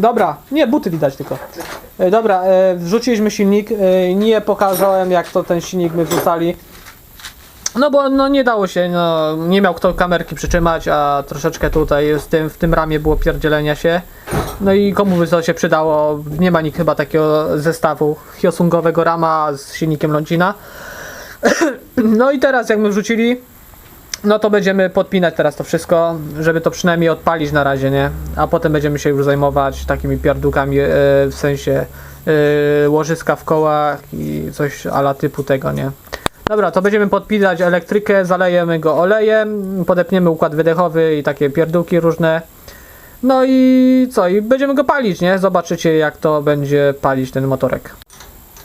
Dobra, nie, buty widać tylko. E, Dobra, e, wrzuciliśmy silnik. e, Nie pokazałem jak to ten silnik my wrzucali. No bo no nie dało się, no nie miał kto kamerki przytrzymać, a troszeczkę tutaj z tym, w tym ramie było pierdzielenia się. No i komu by to się przydało? Nie ma nikt chyba takiego zestawu Hyosungowego rama z silnikiem Longina. No i teraz jak my wrzucili, no to będziemy podpinać teraz to wszystko, żeby to przynajmniej odpalić na razie, nie? A potem będziemy się już zajmować takimi pierdółkami, e, w sensie e, łożyska w kołach i coś ala typu tego, nie? Dobra, to będziemy podpinać elektrykę, zalejemy go olejem, podepniemy układ wydechowy i takie pierdółki różne. No i co? I będziemy go palić, nie? Zobaczycie jak to będzie palić ten motorek.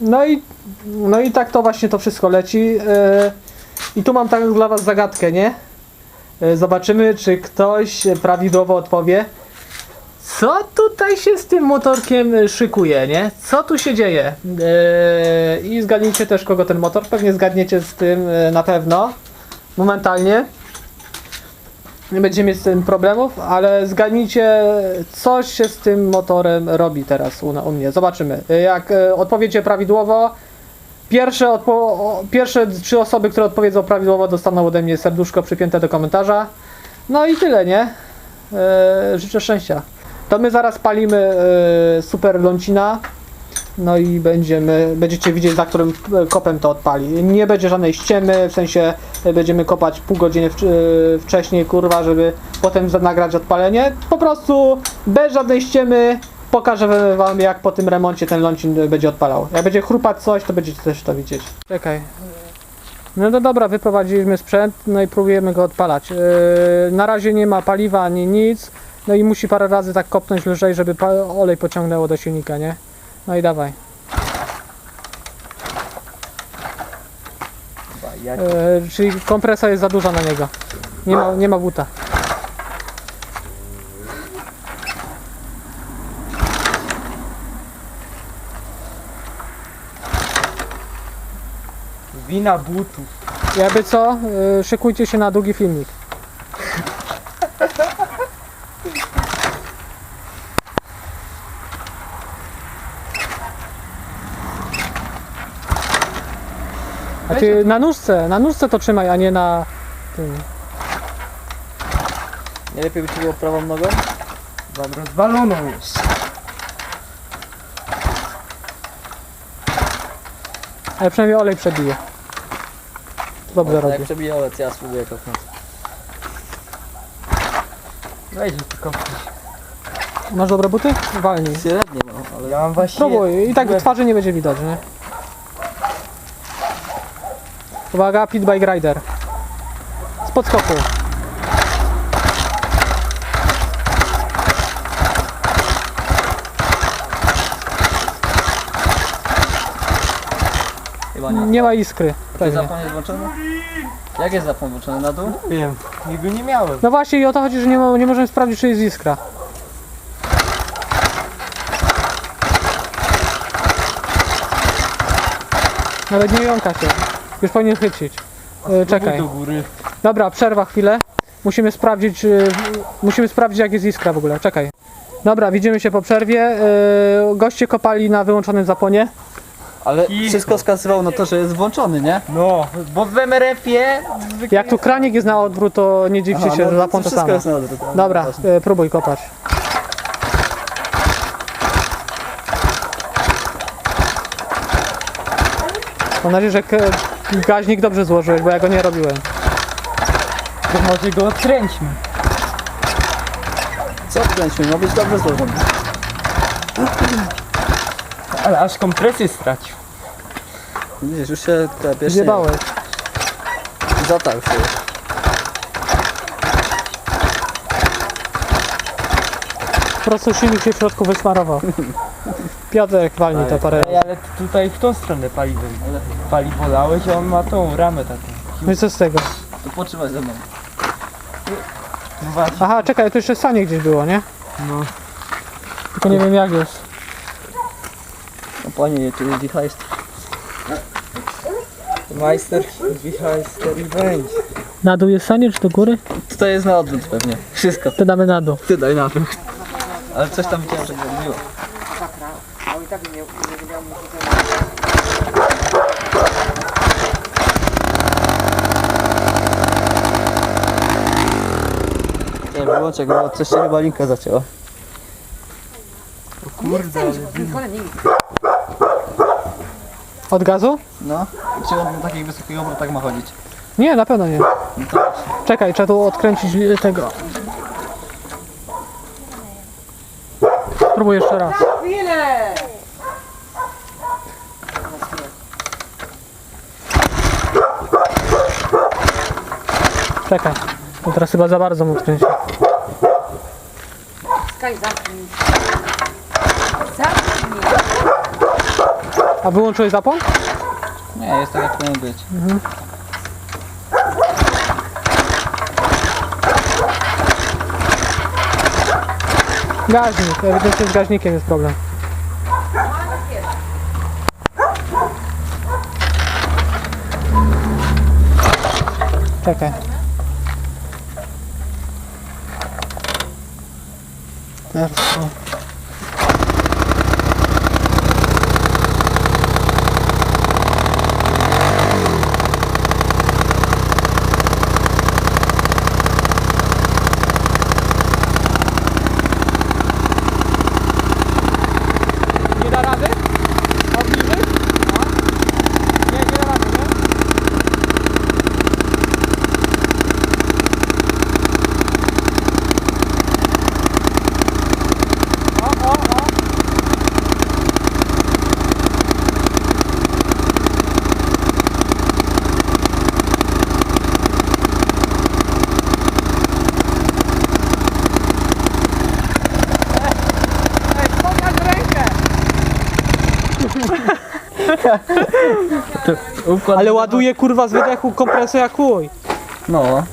No i, no i tak to właśnie to wszystko leci. e, I tu mam tak dla Was zagadkę, nie? E, Zobaczymy, czy ktoś prawidłowo odpowie. Co tutaj się z tym motorkiem e, szykuje, nie? Co tu się dzieje? E, I zgadnijcie też, kogo ten motor. Pewnie zgadniecie z tym na pewno. Momentalnie. Nie będziemy mieć z tym problemów, ale zgadnijcie, co się z tym motorem robi teraz u, u mnie. Zobaczymy. Jak odpowiecie prawidłowo, pierwsze, o- pierwsze trzy osoby, które odpowiedzą prawidłowo, dostaną ode mnie serduszko przypięte do komentarza. No i tyle, nie? E, życzę szczęścia. To my zaraz palimy e, super lącina. No i będziemy, będziecie widzieć, za którym e, kopem to odpali. Nie będzie żadnej ściemy, w sensie będziemy kopać pół godziny e, wcześniej, kurwa, żeby potem nagrać odpalenie. Po prostu bez żadnej ściemy pokażę wam, jak po tym remoncie ten lącin będzie odpalał. Jak będzie chrupać coś, to będziecie też to widzieć. Czekaj. No to dobra, wyprowadziliśmy sprzęt, no i próbujemy go odpalać. Yy, na razie nie ma paliwa ani nic, no i musi parę razy tak kopnąć lżej, żeby olej pociągnęło do silnika, nie? No i dawaj. Yy, czyli kompresja jest za duża na niego. Nie ma, nie ma buta. Wina butów. Jakby co, yy, szykujcie się na długi filmik. Znaczy na nóżce, na nóżce to trzymaj, a nie na tym. Nie lepiej by ci było prawą nogą? Wam rozwaloną jest. Ale przynajmniej olej przebije. Dobrze Jak robię. przebije olec, ja spróbuję kopnąć. Mi tylko. Masz dobre buty? Walnij. Średnie mam, ale ja mam właśnie... Próbuj, i tak twarzy nie będzie widać, nie? Uwaga, pit bike rider. Z podskoku. Nie. Nie ma iskry. Czy Pewnie. zapłon jest włączony? Jak jest zapłon włączony? Na dół? Wiem, nigdy nie miałem. No właśnie i o to chodzi, że nie, ma, nie możemy sprawdzić, czy jest iskra. Nawet nie jąka się. Już powinien chycić. E, czekaj. do góry. Dobra, przerwa chwilę. Musimy sprawdzić, y, musimy sprawdzić jak jest iskra w ogóle. Czekaj. Dobra, widzimy się po przerwie. Y, goście kopali na wyłączonym zapłonie. Ale Cicho. wszystko wskazywało na to, że jest włączony, nie? No, bo w MRF-ie zwykle Jak tu kranik jest na odwrót, to nie dziwcie się, Aha, że no, zapłon to wszystko samo. jest na odwrót. Dobra, Jasne. y, próbuj kopać. Mam nadzieję, że k- gaźnik dobrze złożyłeś, bo ja go nie robiłem. to może go odkręćmy. Co wkręćmy? Ma być dobrze złożony. Ale aż kompresję stracił. Widzisz, już się te pierwsze Zjebałeś. zatał się. Po prostu silnik się w środku wysmarował. Piotrek walnij to parę Ej, ale ty tutaj w tą stronę paliwo lałeś, a on ma tą ramę taką. No i co z tego? To potrzymaj ze mną. No właśnie. Aha, czekaj, to jeszcze sanie gdzieś było, nie? No. Tylko nie wiem jak już. No panie, tu jest. Majster, wichajster i będzie. Na dół jest sanie czy do góry? Tutaj jest na odwrót pewnie. Wszystko. To damy na dół. Ty daj na dół. Ale coś tam widziałem, że tak nie, nie miał mu Nie, wyłączę go, coś się chyba linka zacięła. Kurde, ale Od gazu? No, czy on na takich wysokich obrotach ma chodzić? Nie, na pewno nie. No to Czekaj, trzeba tu odkręcić y, tego. Spróbuj jeszcze raz. Chwilę! Czekaj. Bo teraz chyba za bardzo mu odkręcił. Skaj, zamknij. Zamknij. A wyłączyłeś zapłon? nie, jest tak jak powinien być. Gaźnik, ewidentnie z gaźnikiem jest problem. Czekaj. Teraz, o. Nie da rady? Obniżyć? No. Nie, nie da rady, nie? O, o, o. Ej, pokaż rękę! Układ Ale ładuje kurwa z wydechu kompresję jak chuj. No,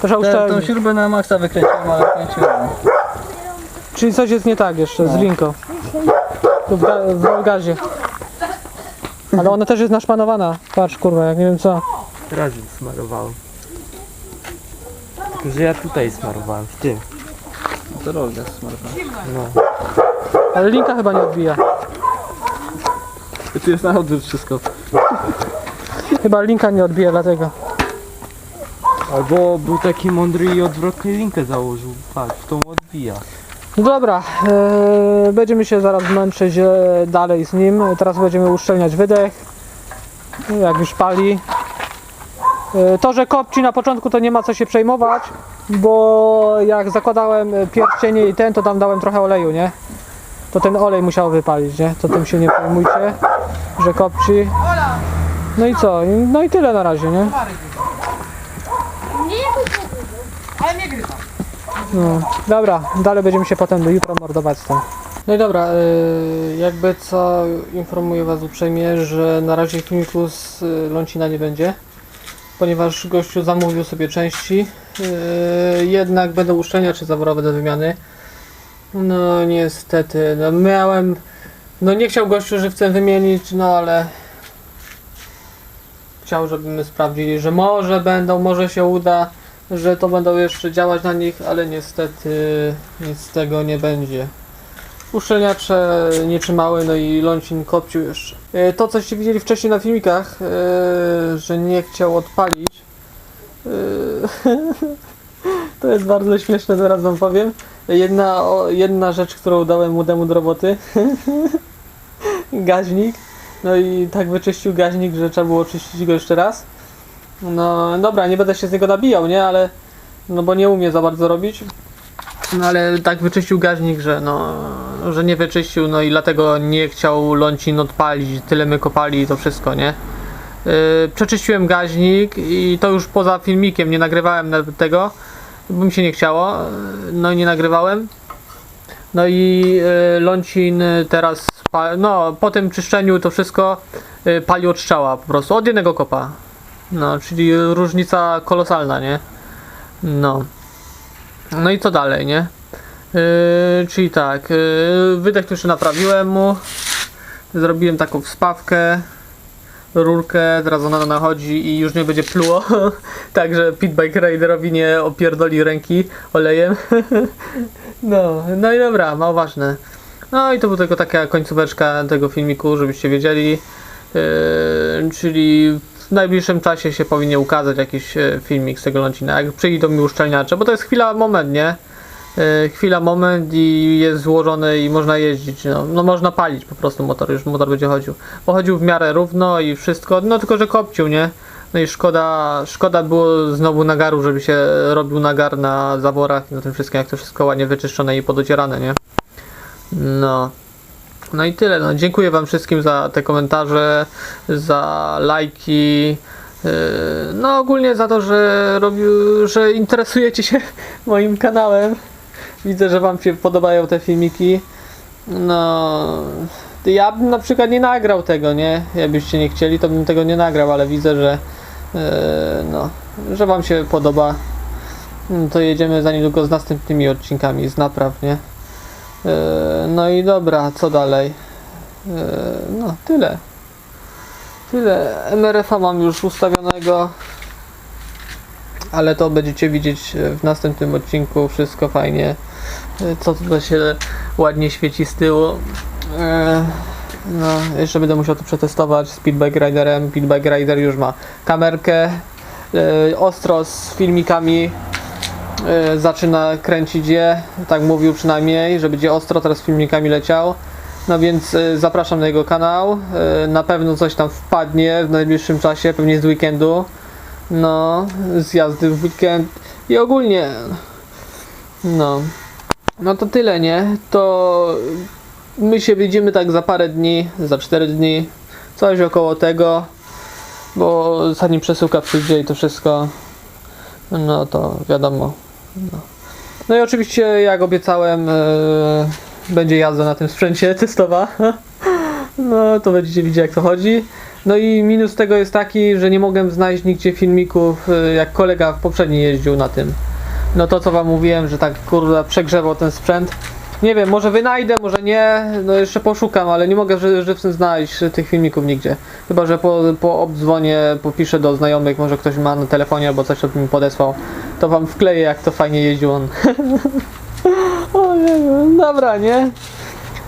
To trzeba Te, tą śrubę na maksa wykręciłem, ale kręciłem. Czyli coś jest nie tak jeszcze z linką. Tu w, ga w. Ale ona też jest naszpanowana. Patrz kurwa, jak nie wiem co. Teraz smarowałem. Tylko, że ja tutaj smarowałem, w tym. No to robię smarowałem. No. Ale linka chyba nie odbija. Tu jest na odwrót wszystko. Chyba linka nie odbija dlatego. Albo był taki mądry i odwrotnie linkę założył. Patrz, tą odbija. No dobra, e, będziemy się zaraz męczyć e, dalej z nim. Teraz będziemy uszczelniać wydech. Jak już pali. E, to, że kopci na początku to nie ma co się przejmować, bo jak zakładałem pierścienie i ten, to tam dałem trochę oleju, nie? To ten olej musiał wypalić, nie? To tym się nie przejmujcie, że kopci. No i co? No i tyle na razie, nie? No, dobra, dalej będziemy się potem jutro mordować z tym. No i dobra, y, jakby co informuję Was uprzejmie, że na razie filmiku z y, Lącina nie będzie, ponieważ gościu zamówił sobie części, y, jednak będą uszczelniacze zaworowe do wymiany. No niestety, no miałem, no nie chciał gościu żywcem wymienić, no ale chciał, żebyśmy sprawdzili, że może będą, może się uda że to będą jeszcze działać na nich, ale niestety nic z tego nie będzie. Uszczelniacze nie trzymały, no i Lącin kopcił jeszcze. E, To, coście widzieli wcześniej na filmikach, e, że nie chciał odpalić, e, to jest bardzo śmieszne, zaraz wam powiem. Jedna, o, jedna rzecz, którą dałem młodemu do roboty, gaźnik, no i tak wyczyścił gaźnik, że trzeba było oczyścić go jeszcze raz. No dobra, nie będę się z niego nabijał, nie? Ale no bo nie umie za bardzo robić. No ale tak wyczyścił gaźnik, że no, że nie wyczyścił, no i dlatego nie chciał Lącin odpalić, tyle my kopali i to wszystko, nie? Yy, przeczyściłem gaźnik i to już poza filmikiem, nie nagrywałem tego, bo mi się nie chciało, no i nie nagrywałem. No i yy, Lącin teraz, pa- no po tym czyszczeniu to wszystko yy, pali od strzała po prostu, od jednego kopa. No, czyli różnica kolosalna, nie? No. No i co dalej, nie? Yy, czyli tak, yy, wydech już naprawiłem mu. Zrobiłem taką wspawkę, rurkę, teraz ona nachodzi i już nie będzie pluło. Także Pitbike Raiderowi nie opierdoli ręki olejem. No, no i dobra, mało ważne. No i to była tylko taka końcóweczka tego filmiku, żebyście wiedzieli. Yy, czyli w najbliższym czasie się powinien ukazać jakiś e, filmik z tego Lącina. Jak przyjdą mi uszczelniacze, bo to jest chwila, moment, nie? Yy, chwila, moment i jest złożony i można jeździć. No, no można palić po prostu motor, już motor będzie chodził. Bo chodził w miarę równo i wszystko, no tylko że kopcił, nie? No i szkoda, szkoda było znowu nagaru, żeby się robił nagar na zaworach i na tym wszystkim, jak to wszystko ładnie wyczyszczone i podocierane, nie? No. No i tyle. No, dziękuję Wam wszystkim za te komentarze, za lajki. yy, No ogólnie za to, że robił, że interesujecie się moim kanałem. Widzę, że Wam się podobają te filmiki. No, ja bym na przykład nie nagrał tego, nie? Jakbyście nie chcieli, to bym tego nie nagrał, ale widzę, że yy, no, że Wam się podoba. No To jedziemy za niedługo z następnymi odcinkami z napraw, nie? Yy, No i dobra, co dalej? Yy, No, tyle. Tyle. MRF-a mam już ustawionego. Ale to będziecie widzieć w następnym odcinku. Wszystko fajnie. Yy, Co tutaj się ładnie świeci z tyłu. Yy, No, jeszcze będę musiał to przetestować z Speedbike Riderem. Speedbike Rider już ma kamerkę. yy, Ostro z filmikami zaczyna kręcić je, tak mówił przynajmniej, że będzie ostro teraz z filmikami leciał. No więc zapraszam na jego kanał. Na pewno coś tam wpadnie w najbliższym czasie, pewnie z weekendu. No, z jazdy w weekend i ogólnie. No. No to tyle, nie? To my się widzimy tak za parę dni, za 4 dni, coś około tego, bo zanim przesyłka przyjdzie i to wszystko, no to wiadomo. No, no i oczywiście, jak obiecałem, e, będzie jazda na tym sprzęcie testowa. No to będziecie widzieć, jak to chodzi. No i minus tego jest taki, że nie mogłem znaleźć nigdzie filmików, e, jak kolega w poprzedniej jeździł na tym. No to co wam mówiłem, że tak kurde przegrzewał ten sprzęt. Nie wiem, może wynajdę, może nie, no jeszcze poszukam, ale nie mogę ży- żywcem znaleźć tych filmików nigdzie. Chyba, że po, po obdzwonie popiszę do znajomych, może ktoś ma na telefonie albo coś, żeby mi podesłał. To wam wkleję, jak to fajnie jeździł on. o nie wiem, dobra, nie?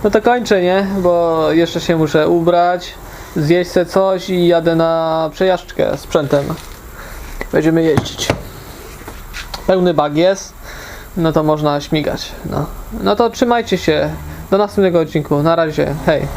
No to kończę, nie? Bo jeszcze się muszę ubrać, zjeść sobie coś i jadę na przejażdżkę sprzętem. Będziemy jeździć. Pełny bag jest, no to można śmigać. No, no to trzymajcie się. Do następnego odcinku. Na razie. Hej.